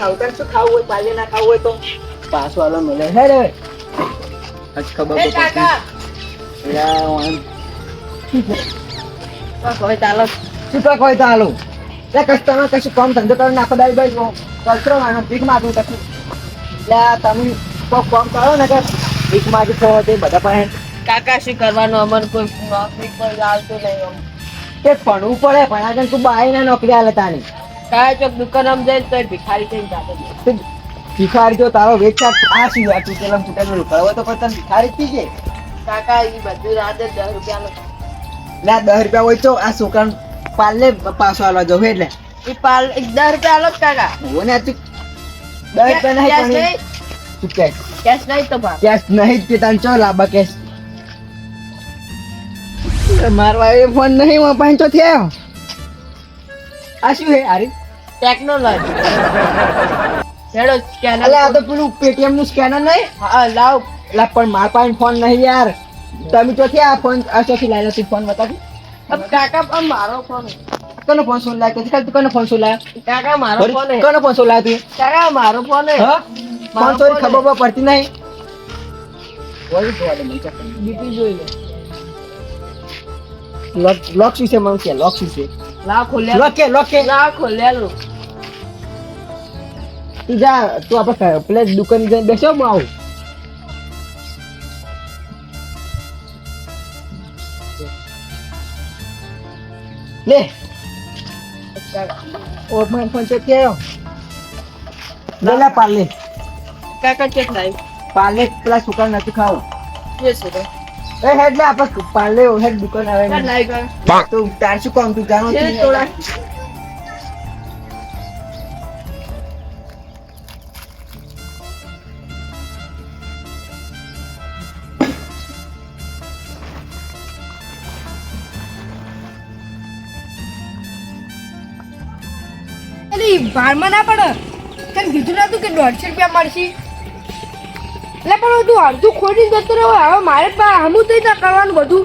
ખાવું શું ખાવું હોય પાલે ના ખાવું હોય તો? પાછો આલો મળે. હે રે. આજ ખબર તો વાન કોઈ ચાલો કાક હોય તાલો? તે કસ્ટમર કશું કામ ધંધો કરો નાખો દાઈ ભાઈ કચરો માનો ભીખ માગું કશું. એટલે તમે કોઈ કામ કરો ને કે ભીખ માગી છો તે બધા પાસે. કાકા શું કરવાનું? અમર કોઈ નોકરી પર આવતું નહીં. તે ભણવું પડે પણ કે તું બાઈ ના નોકરી આલે તાની. ચોક ભિખારી થઈને જાતો ભિખારી તો તારો વેચાર આ શું આ તૂટેલા તૂટેલું કરવા તો પણ ભિખારી થઈ જાય. કાકા એ બધું રાતે દસ રૂપિયાનું લે આ દસ રૂપિયા હોય તો આ છોકરાને પાલે પાછો આલવા જવું એટલે. એ પાલ દસ રૂપિયા આલો કાકા. હું ને તું દસ રૂપિયા નહીં પણ તું કેશ કેશ નહીં તો ભાગ કેશ નહીં કે તને ચો લાબા કેશ. મારવા એ ફોન નહીં માં પાંચો થયો. આ શું હે આરી ટેકનોલોજી હેડો સ્કેનર અલે આ તો પેલું પેટીએમનું સ્કેનર નહીં? હા લાવ. લા પણ મારા પાસે ફોન નહીં યાર. તમે તો આ ફોન આ ચોથી લાયેલો તું ફોન બતાવી અબ કાકા પણ મારો ફોન કનો ફોન શું લાય કે તું કનો ફોન શું લાય કાકા મારો ફોન હે. કનો ફોન શું લાય તું? કાકા મારો ફોન હે. હા? ફોન તો ખબર પડતી નહીં. વળી જોવા દે મને ચેક બીપી જોઈ લે. લોક લોક શું છે મને કે લોક શું છે? લાવ ખોલ્યા. લોક કે લોક કે? લાવ ખોલ્યાલું તું જા તું આપણે પેલે દુકાન જઈને બેસો હું આવું. લે. ઓ મારો ફોન ચેક કર્યો લે લે પાલે કાકા ચેક લાવ પાલે પેલા સુકાન નથી ખાવું છે તો. એ હેડ લે આપણે પાલે હેડ દુકાન આવે તું તાર શું કામ તું? જાણો ભારમાં ના પડે? તને કીધું નતું કે દોઢસો રૂપિયા મળશે? એટલે પણ તું અડધું ખોટી જતો રહ્યો હવે મારે હમું થઈ ત્યાં કરવાનું બધું.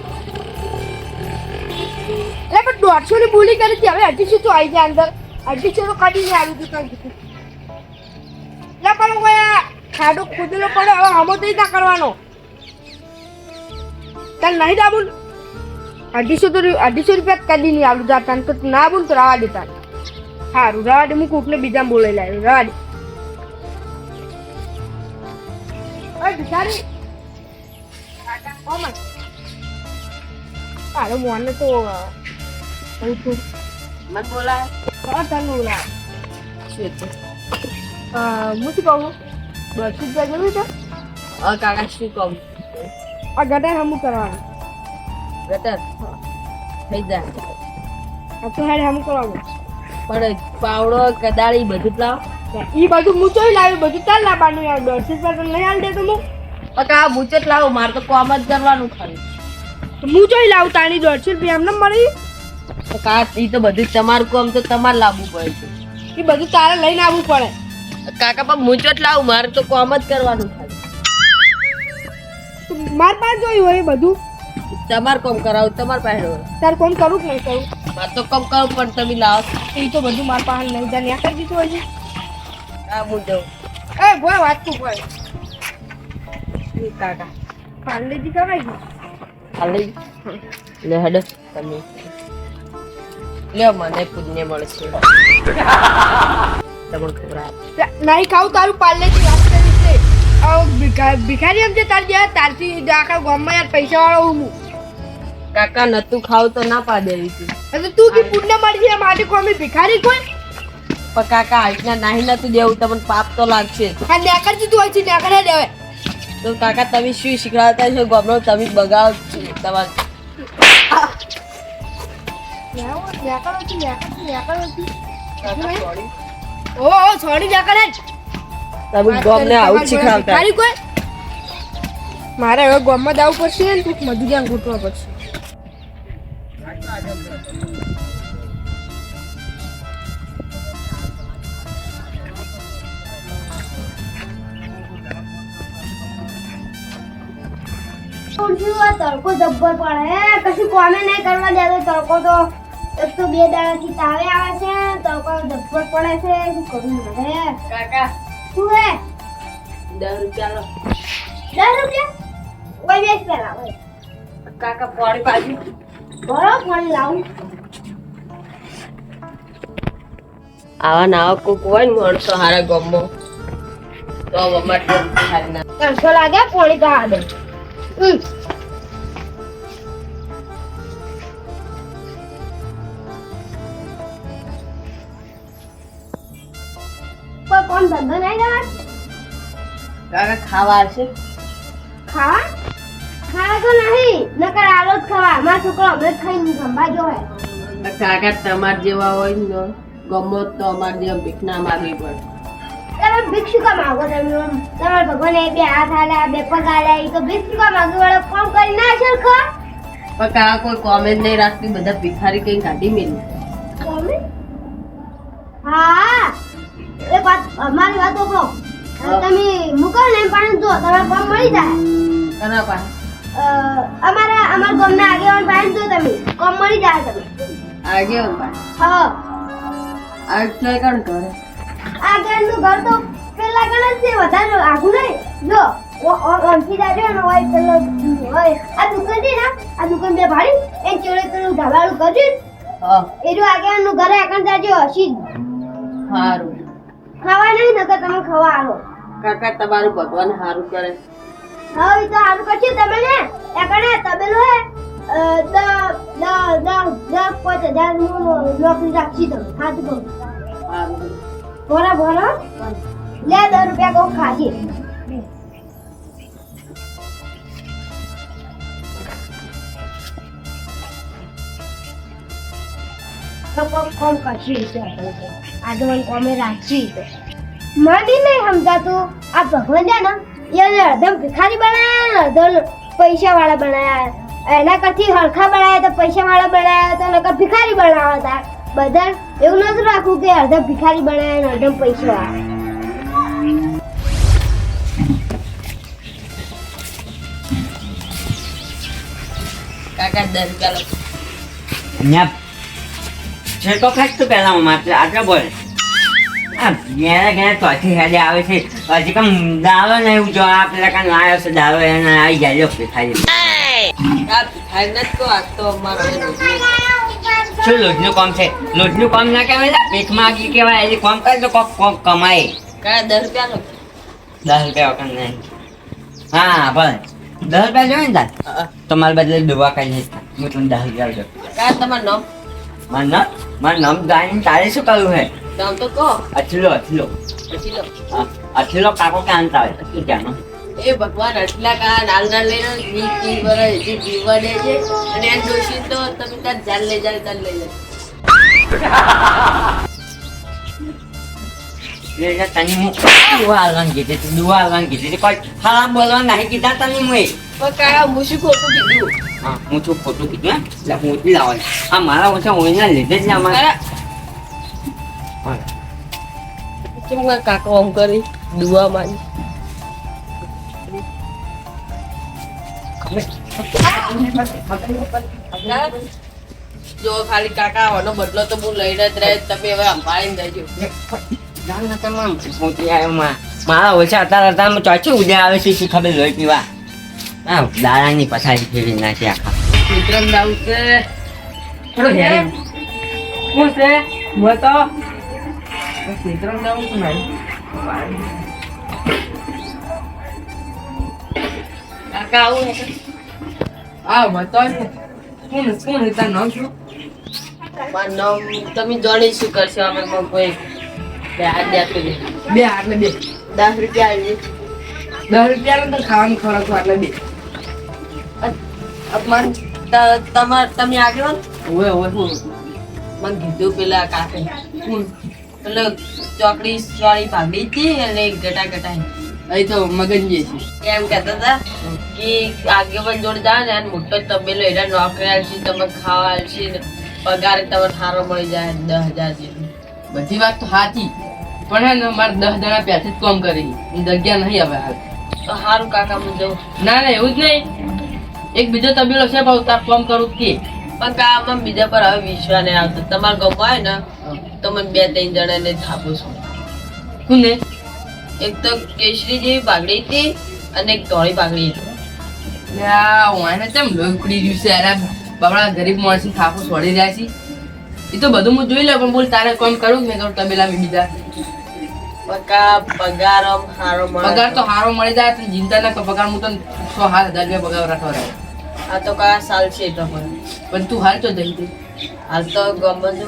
એટલે પણ દોઢસો ની ભૂલી કરી હતી. હવે અઢીસો તો આવી જાય અંદર. અઢીસો તો કાઢીને આવ્યું હતું તને કીધું. એટલે પણ આ ખાડો ખોદેલો પડે. હવે હમો થઈ ત્યાં કરવાનો. તને નહીં દાબુન? અઢીસો તો અઢીસો રૂપિયા જ કાઢી નહીં આવ્યું તો ના બોલ તો રાવા દેતા. સારું. રવા દે હું કોકને બીજા બોલાઈ લાવ્યો. રવા દે ભિખારી. મોને તો મત બોલાય. તને બોલાય. શું હું શું કહું? દસ રૂપિયા છે? હવે કાકા શું કહું? આ ગટર હમું કરવાનું. ગટર? થઈ જાય. આ તો હેડ હમું કરવાનું. પણ પાવડો કદાળી બધું લાવ. એ બધું હું લાવ્યું બધું તાર લાવવાનું યાર. દસ રૂપિયા તો નહીં હાલ દે તો હું. પણ કાકા બુચેટ લાવો મારે તો કોમ જ કરવાનું ખાલી તો હું જોઈ લાવું તારી દોઢસો રૂપિયા એમને મળી. કાકા એ તો બધું તમારું કોમ તો તમારે લાવવું પડે છે. એ બધું તારે લઈને આવવું પડે. કાકા પણ મુચોટ લાવું મારે તો કોમ જ કરવાનું ખાલી મારે પાસે જોયું હોય બધું. તમારે કોમ કરાવું તમારે પાસે તાર કોમ કરું કે નહીં કરું મારે તો કોમ કરવું પણ તમે લાવો. એ તો બધું માર પાસે નહીં જાણે આ કરી દીધું છે આ હું જાઉં. એ ભોય વાત તું એ કાકા. પાંડેજી કરાઈ ગઈ ખાલી લે હડ. તમે. લે મને પુણ્ય મળશે. તમને ખબર નહીં ખાવ તારું પાર્લેજી વાત કરી છે. ભિખારી એમ છે તારી જ્યાં તારથી આખા ગામમાં યાર પૈસા વાળો હું. કાકા નતું ખાવ તો ના પાડે એવી હતી. એટલે તું કે પુણ્ય મળી છે માટે કોઈ અમે ભિખારી કોઈ? પણ કાકા આજના નાહી નતું દેવું તમને પાપ તો લાગશે. હા નેકર તું હોય છે નેકર દેવે તો કાકા તમે શું શીખડાવતા છો? ગોબરો તમે બગાવ છો તમાર. નેકર હતી નેકર નેકર હતી ઓ ઓ છોડી નેકર જ. તમે ગમને આવું શીખડાવતા કોઈ? મારે હવે ગામમાં જવું પડશે ને તું મજૂરિયા ઘૂંટવા પડશે શું આ તડકો જબ્બર પડે કશું કોમે નહીં કરવા દેતો તડકો તો એક તો બે દાડાથી તાવે આવે છે તડકો જબ્બર પડે છે શું કરવું મારે કાકા. શું હે? દસ રૂપિયા લો. દસ રૂપિયા? કોઈ બેસ પેલા કાકા પાણી પાછું. બરો ફોન લાવું. આવા નાવા કોક હોય ને માણસો હારા ગમો. તો ત્રણસો લાગે પોણી તો હાડે દે. હમ. કોણ ધંધો નહીં કરવા તારે ખાવા છે? ખાવા? ખાવા તો નહીં નકર આલો જ ખાવા. મારો છોકરો હમણાં ખાઈને સંભા જો હે કાકા તમાર જેવા હોય ને ગમો તો અમાર જેવા ભીખ ના માગવી પડે તમે ભિક્ષુ કા માંગો તમે? તમારા ભગવાને બે હાથ આલ્યા બે પગ આલ્યા એ તો ભિક્ષુ કા માંગો વાળો કોણ કરી ના ખર પણ કાકા કોઈ કોમેન્ટ નહીં રાખતી બધા ભિખારી કઈ કાઢી મેલી. કોમેન્ટ? હા. એક વાત અમારી વાત ઓકળો તમે મૂકો ને પાણી જો તમારે ફોર્મ મળી જાય. કના પણ અમારા અમાર ગામના આગેવાન પાસે જો તમે કામ મળી જાય તમે આગેવાન પાસે? હા. ચોય કણ કરે? આગળનું ઘર તો પેલા ગણ જ છે વધારે આગું નહીં. જો ઓળખી જાજો ને વાઈટ પેલો હોય આ દુકાન છે ને આ દુકાન બે ભાડી એ ચોરે પેલું ઢાબાળું કર્યું હા. એનું આગળનું ઘરે આગળ જાજો હસી સારું ખાવા નહીં નકર તમે ખાવા આવો. કાકા તમારું ભગવાન સારું કરે. હવે એ તો સારું કરશું તમે ને? એકડે તબેલો હે દ દ દ દ પાંચ હજારનું નોકરી રાખશી તમે હાથ કહું ભોરા ભોરા. લે દસ રૂપિયા કહું ખાજે. કોમ કરશી આગળ કોમે રાખી મને નહીં સમજાતું. આ ભગવાન છે ને એને અડધમ ભિખારી બનાયા ને અડધમ પૈસા વાળા બનાયા એના કરતી હરખા બનાયા તો પૈસા વાળા બનાયા તો નકર ભિખારી બનાવ્યા હતા. બધા એવું નથી રાખવું કે અડધા ભિખારી બનાયા ને અડધમ પૈસા વાળા કાકા દર રૂપિયા લો અહીંયા છે તો ખાસ તો પહેલા માત્ર આટલો બોલ. આ ઘેરા ઘેરે ચોથી હેડે આવે છે. હજી કમ દાવો ને એવું જો આ પેલા કાન લાયો છે દાવો એને આવી જાય. લો. પીઠાઈ શું લોટનું કામ છે? લોટનું કામ ના કહેવાય ભીખ માગી કહેવાય. એટલે કામ કરે તો કોક કોક કમાય. કયા દસ રૂપિયા દસ રૂપિયા વખત નહીં. હા ભલે. દસ રૂપિયા જોઈએ ને તાર? હા. તો મારા બદલે દુવા કરી દઈશ હું તમને દસ રૂપિયા કાકા તમારું નામ? મારું નામ? મારું નામ જાણીને તારે શું કરવું હે? નામ તો કહો. અછલો અથલો પછી લો હા, અછલો કાકો કાન આવે? શું જાણો એ ભગવાન આટલા કા નાલ નાલ લઈને વીસ કી વર્ષ હજી જીવવા દે છે. અને એમ દોષી તો તમે ત્યાં જાલ લઈ જાય ત્યાં લઈ જાય તને હું દુવા કીધી હતી, દુવા કીધી. હતી. કોઈ હાલા બોલવા નહીં કીધા તને મુએ. પણ કાયા હું શું ખોટું કીધું? હા, હું છું ખોટું કીધું હે? એટલે હું જ લાવવાનું. આ મારા ઓછા હોયના લીધે જ આમાં કાકા કેમ કે કાકા આમ કરી દુઆ મારી જો ખાલી કાકા આવવાનો બદલો તો હું લઈને જ રહે તમે હવે સંભાળીને જજો જાણ ના તમે આમ મોટી આવ્યો માં. મારા ઓછા અત્યારે અત્યારે ચોથી ઉદય આવે છે શું ખબર લોહી પીવા હા દાડાની પથારી ફેરવી નાખી આખા વિક્રમ દાઉ છે થોડો હેરી. શું છે હું તો વિક્રમ દાઉ છું નહીં કાકા આવું હે આ મતો કોણ કોણ તાર નામ શું મારું નામ તમે જાણી શું કરશો અમે કોઈ બે હાથ દે આપી દે બે આટલે બે દસ રૂપિયા આવી દસ રૂપિયા તો ખાવાનું ખોરાક આટલે બે અપમાન? તમાર તમે આગળ ઓવે ઓવે હું મને કીધું પેલા કાકે એટલે ચોકડી વાળી ભાગી હતી અને ગટા ગટા અહીં તો મગનજી છે. એમ કહેતા હતા કે આગેવાન જોડે જાય ને અને મોટો તબેલો એના નોકરી આવશે તમે ખાવા આવશે ને પગાર તમને સારો મળી જાય દસ હજાર જેટલું. બધી વાત તો સાચી પણ હે ને મારે દસ જણા પ્યાથી જ કામ કરી જગ્યા નહીં હવે હાલ. તો સારું કાકા હું જવું ના ના એવું જ નહીં. એક બીજો તબેલો છે ભાવ તાર ફોન કરું કે. પણ કામમાં બીજા પર હવે વિશ્વાસ નહીં આવતો. તમારે ગમવા હોય ને તો મેં બે ત્રણ જણાને થાપું છું. શું ને એક તો કેસરી જેવી બાગડી હતી અને એક ધોળી બાગડી હતી. વાને તેમ ઉકળી રહ્યું છે? અરે બાબડા ગરીબ માણસી થાપો છોડી રહ્યા છે. એ તો બધું હું જોઈ લઉં પણ બોલ તારે કોમ કરું? મેં કરું તબેલા બીજા. પગાર આમ હારો મળે તો. સારો મળી જાય ચિંતા ના પગાર હું તો સો સાત હજાર રૂપિયા પગાર રાખવા રહ્યો આ તો કયા સાલ છે તો પણ. પણ તું હાલ તો દઈ દે હાલ તો ગમે તો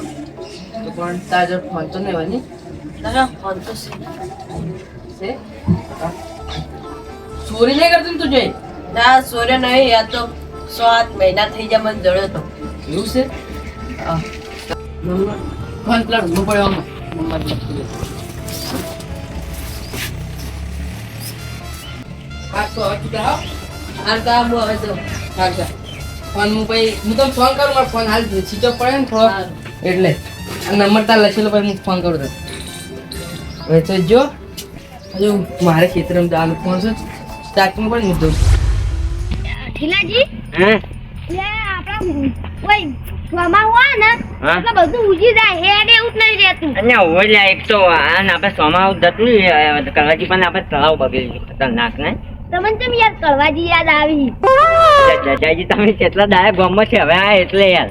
પણ તાર ફોન તો નહીં હોય ને ના ફોન તો છે. ચોરી નહીં કરતી તું જોઈ? ના સોરે નહીં આ તો સો આઠ મહિના થઈ જાય મને જડ્યો તો. એવું છે? ફોન પેલા રૂમમાં પડ્યો તો હવે તું કરાવ. હાલ તો આ હું હવે ચાલ. ફોન હું પછી હું તમને ફોન કરું મારો ફોન હાલ સ્વિચ ઓફ પડે ને થોડો એટલે નંબર તાર લખેલો પછી હું ફોન કરું તને તો જો હજુ મારે ખેતરમાં ચાલુ ફોન છે સ્ટાર્ટિંગ પણ દઉં ઠીલાજી હે આપણા હોય ને? એટલે બધું ઉજી જાય હેડે એવું જ નહીં રહેતું અને ઓલા એક તો આને આપણે સોમાં જતું કલાજી પણ આપણે તળાવ બગડી ખતરનાક ને તમને કેમ યાર કળવાજી યાદ આવી? જજાજી તમે કેટલા દાયા ગમો છે હવે આ એટલે યાર.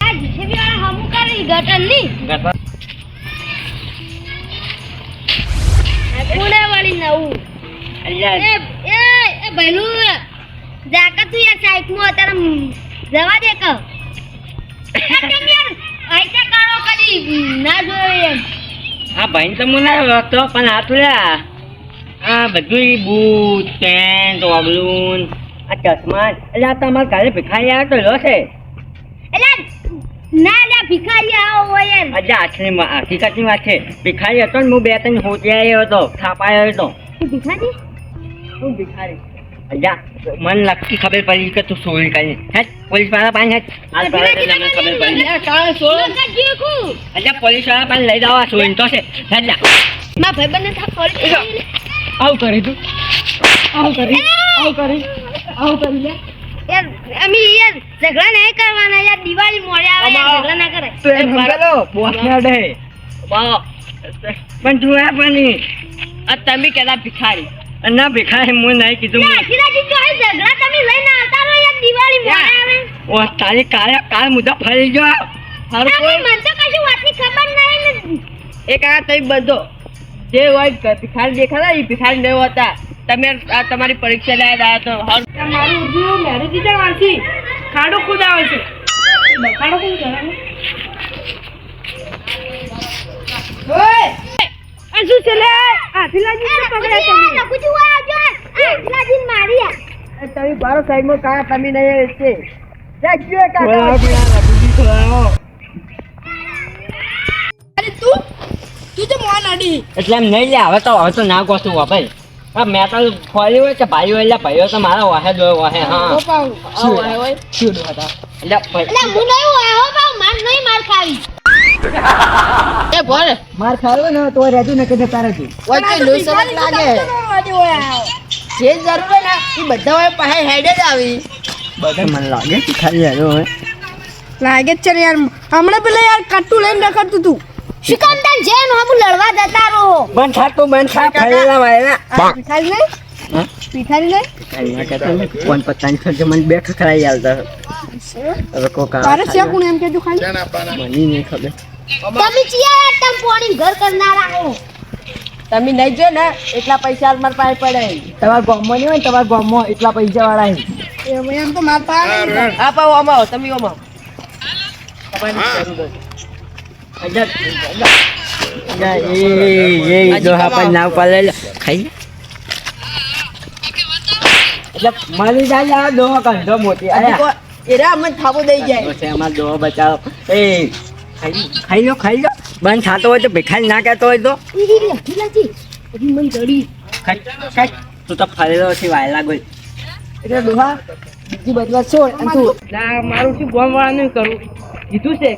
આ જીસીબી વાળા હમું કરી ગટરની? પુણે વાળી નવું. એ એ એ ભઈલું જાકા તું યાર સાઈકમાં અત્યારે જવા દે ક કેમ યાર આઈતા કાળો કરી? ના જોયો એમ. આ ભાઈ તો મને ઓળખતો પણ આ તો લ્યા આ બધું બૂટ પેન્ટ ઓબલુન આ ચશ્મા. એટલે આ તમારા ભિખારી આવ્યો તો લો છે. એટલે ના લે ભિખારી આવો હોય એમ. હકીકતની વાત છે. ભિખારી હતો ને હું બે ત્રણ હોતી આવ્યો હતો થાપાયો હતો. ભિખારી? હું ભિખારી. અજા મને લગતી ખબર પડી કે તું ચોરી કરી. હે પોલીસવાળા પાસે ખબર પડી. અજા પોલીસવાળા પાસે લઈ જાવ ચોરી તો છે. પડી આવું કરે તું. આવું કરે આવું કરે આવું કરી લે. યાર અમે યાર ઝઘડા નહીં કરવાના યાર દિવાળી મોડે આવે યાર ઝઘડા ના કરાય તો એમ સમજેલો બોસના ડે. પણ તું આ પણ આ તમે કેલા ભિખારી? અને ના ભિખારી હું નહીં કીધું. લે આશીર્વાદી તો આ ઝઘડા તમે લઈને આવતા રહો યાર દિવાળી મોડે આવે. ઓ તારી કાલ કાળ મુદ્દા ફરી ગયો. હારું તમે મને તો કશું વાતની ખબર નહીં એક આ તઈ બધો. જે હોય ભિખારી દેખાતા એ ભિખારી નહીં હોતા. તમે આ તમારી પરીક્ષા લેવા આવ્યા તો મારું ઉદ્યોગ મેરેજ વાંચી ખાડો ખુદાવે છે. ખાડો આ શું છે લે? આ પકડ્યા તમે. આવજો આ મારી તમે બારો સાઈડમાં કા તમે નહીં છે. અરે તું તું તો મોન અડી એટલે એમ નહીં લે હવે તો હવે તો ના ગોતું ભાઈ. હા મેં તો ખોલી હોય કે ભાઈઓ એટલે ભાઈઓ તો મારા વાહે દો વાહે હા. પાઉ શું? હોય. શું હતા? એટલે ભાઈ. એટલે હું નહીં હોય હો બાઉ માર નહીં માર ખાવી. એ બોલ. માર ખાવો ને તો રહેતું ને કે તારે રહેતું ઓય કે સરક લાગે. જે જરૂર ને એ બધા હોય પાસે હેડે જ આવી. બધા મને લાગે ખાલી આવ્યો હોય. લાગે જ છે યાર. હમણાં પેલા યાર કટ્ટુ લઈને રખડતું તું. સિકંદર! જેમ હમ લડવા જતા રહો. બંધ થા તું બંધ થા. ફરેલા વાયલા નહીં ના કહેતો ને ફોન પચાસ ખર્ચે મને બે ખખડાઈ આલતા. હવે કોક તારે છે કોણ એમ કેજો ખાલી? મને નહીં ખબર. તમે ચિયા તમ પોણી ઘર કરનારા હો. તમે નહીં જો ને એટલા પૈસા મારા પાસે પડે. તમારા ગામમાં નહીં હોય તમારા ગામમાં એટલા પૈસા વાળા એમ એમ તો માર પાસે હા પાવ આમાં તમે તમારી જરૂર એ જો હા પણ નાવ પાલે લે ખાઈ એટલે મળી જાય આ દો કંધો મોટી આયા એરા અમને થાપો દઈ જાય છે અમાર દો બચાવો એ ખાઈ લો ખાઈ લો બંધ થતો હોય તો ભિખારી ના કહેતો હોય તો મન જડી ખાઈ તું તો ફરેલો છે વાયલા ગોલ એટલે ડોહા બીજી બદલા છોડ તું ના મારું શું ગોમ વાળા નહીં કરું. કીધું છે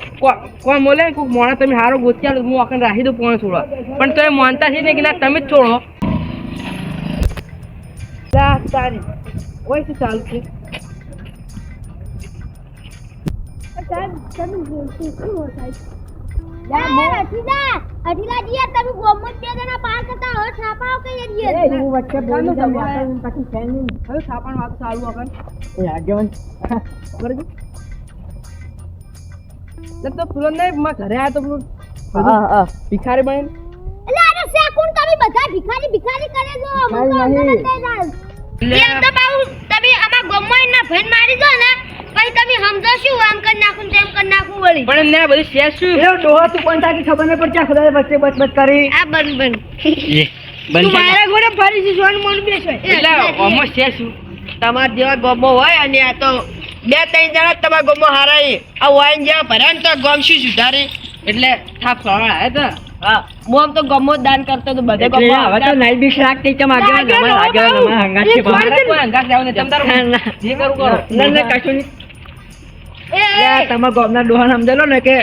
કોણ બોલે ને કોઈક મોણા તમે હારો ગોત્યા હું આખને રાખી દઉં પોણે છોડવા. પણ તમે માનતા છે ને કે ના તમે જ છોડો. તારી. ઓય શું ચાલુ છે? તમે ગોમત બે જણા પાર કરતા હવે છાપાઓ કઈ જઈએ હું વચ્ચે બોલી જાઉં, વાતો છે ચાલુ આગળ એ એટલે તો પેલો ને માં ઘરે આવ્યો તો પેલું હા, હા. ભિખારી બને. એટલે આને શેકુન તમે બધા ભિખારી ભિખારી કરે છો? હું તો ભિખારી અંદર જાય. એમ તો બાઉ તમે આમાં ગોમમાં ના ભઈન મારી દો ને પછી તમે સમજો શું આમ કરી નાખું ને તેમ કરી નાખું વળી. પણ ના બધું શેર શું? એ ડોહા તું પણ તાકી ખબર નહીં પડ ચા ખુદા વચ્ચે બચ બચ કરી. આ બન બન તું મારા ઘોડે ફરી છે સોનું મોનું બેસો. એટલે આમાં શેર શું? તમાર જેવા ગમો હોય અને આ તો બે ત્રણ જણા તમારા ગોમો હારાય આ વાઈન જેવા ભર્યા ને તો ગોમ શું સુધારી? એટલે થાપ સવાળ આવે તો. હા. હું આમ તો ગમો દાન કરતો તો બધે ગમો હવે તો નાઈ બીક લાગતી કેમ આગેવાન અમારે આગેવાન અમારે હંગાત છે. ભાવ. મારે જાવ ને તમ તારું જે કરું કરો. ના, ના, કશું નહીં. એટલે આ તમારા સમજેલો ને કે?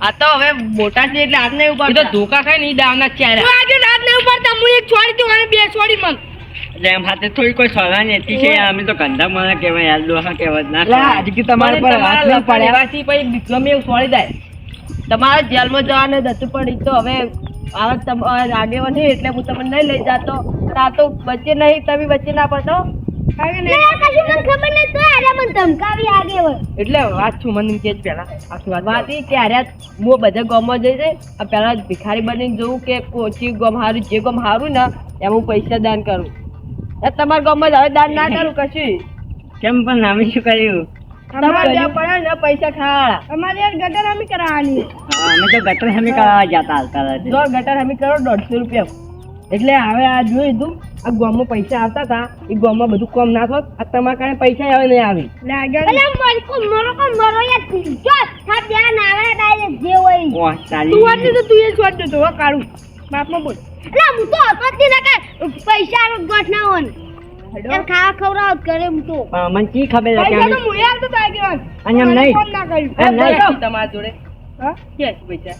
આ તો હવે મોટા છે એટલે હાથ નહીં ઉપાડતા તો ધોકા ખાય નહીં દાવના ચાર્યા. આગળ રાત નહીં ઉપાડતા હું એક છોડી અને બે છોડી મગ એટલે એમ હાથે થોડી કોઈ સલાહ નથી છે અમે તો કંધા મને કહેવાય યાર ડોહા કહેવાય ના આજકી તમારા પર હાથ ના પડ્યા. લેવાથી પછી ગમે એવું સોળી જાય તમારે જેલમાં જવાને જતું પણ તો હવે આવા તમારા એટલે હું તમને નહીં લઈ જતો. તો બચે નહીં તમે વચ્ચે ના પડતો એટલે વાત છું મને કે પેલા વાત વાત ઈ કે હારે હું બધા ગામમાં જઈ જઈ આ પહેલા ભિખારી બનીને જોઉં કે કોચી ગામ હારું જે ગામ હારું ને એમ હું પૈસા દાન કરું. એ તમારા ગામમાં હવે દાન ના કરું કશું? કેમ પણ અમે શું કર્યું? તમારે જ્યાં પડે ને પૈસા ખાવાળા અમારે યાર ગટર અમે કરાવવાની. અમે તો ગટર સામે કરવા જતા હાલતા હતા. જો ગટર અમે કરો દોઢસો રૂપિયા. એટલે હવે આ જોઈ તું આ ગામમાં પૈસા આવતા હતા. એ ગામમાં બધું કોમ ના આ તમારા કારણે પૈસા આવે નહીં આવી. એટલે આગળ મરો કો મરો યાર જો થાપ ધ્યાન આવે ડાયરેક્ટ જે હોય ઈ. ઓહ, તું તો તું એ છોડ દેતો હો કાઢું બાપમાં બોલ. અલે હું તો હતો જ નહીં કે પૈસા નો ગોઠ ના હોન યાર ખાવા ખવડાવ કરે હું તો. પણ કી ખબર હતી પૈસા તો હું યાર તો આગળ અને એમ નહીં. ફોન ના કર્યું. એમ નહીં. તમારા જોડે? હા? કે પૈસા?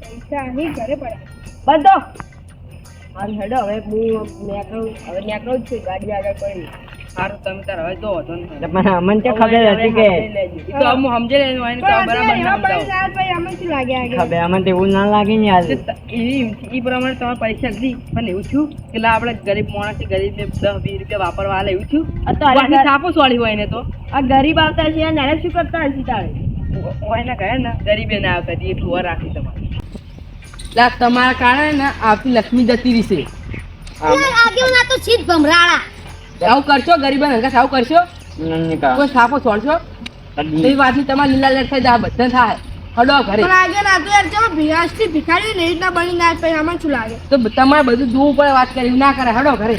પૈસા અહીં ઘરે પડ્યા. બંધો હાલ હેડો હવે હું નેકરો હવે નેકરો જ છું ગાડી આગળ પડી. સારું તમે તાર હવે તો હતો ને પણ અમને તો ખબર હતી કે તો હું સમજે લેવાનું હોય ને તો બરાબર ના પૈસા આવે પછી અમે શું લાગે આગળ? ખબર અમન તે એવું ના લાગે ને યાર. એ પ્રમાણે તમારે પૈસા દી પણ એવું છું કે લા આપણે ગરીબ માણસ છે ગરીબ ને 10 20 રૂપિયા વાપરવા આલે એવું છું અત્યારે સાપો સોળી હોય ને તો. આ ગરીબ આવતા છે નાને શું કરતા હશે તારે? હોય ને કહે ને ગરીબે ના આવતા એટલું વાર રાખી તમારે. લા તમારા કારણે ને આવતી લક્ષ્મી જતી રહેશે આગે ના તો સીધ ભમરાળા. આવું કરશો ગરીબ હંગા આવું કરશો? કોઈ છાપો છોડશો? એ વાતની તમારે લીલા લેટ થઈ જાય બધા થાય. હડો ઘરે. પણ આગળ આ તો યાર ચલો ભિયાસથી ભિખારી ને એ રીતના બની ના પછી આમાં શું લાગે? તો તમારે બધું જોવું પડે વાત કરી ના કરે. હડો ઘરે.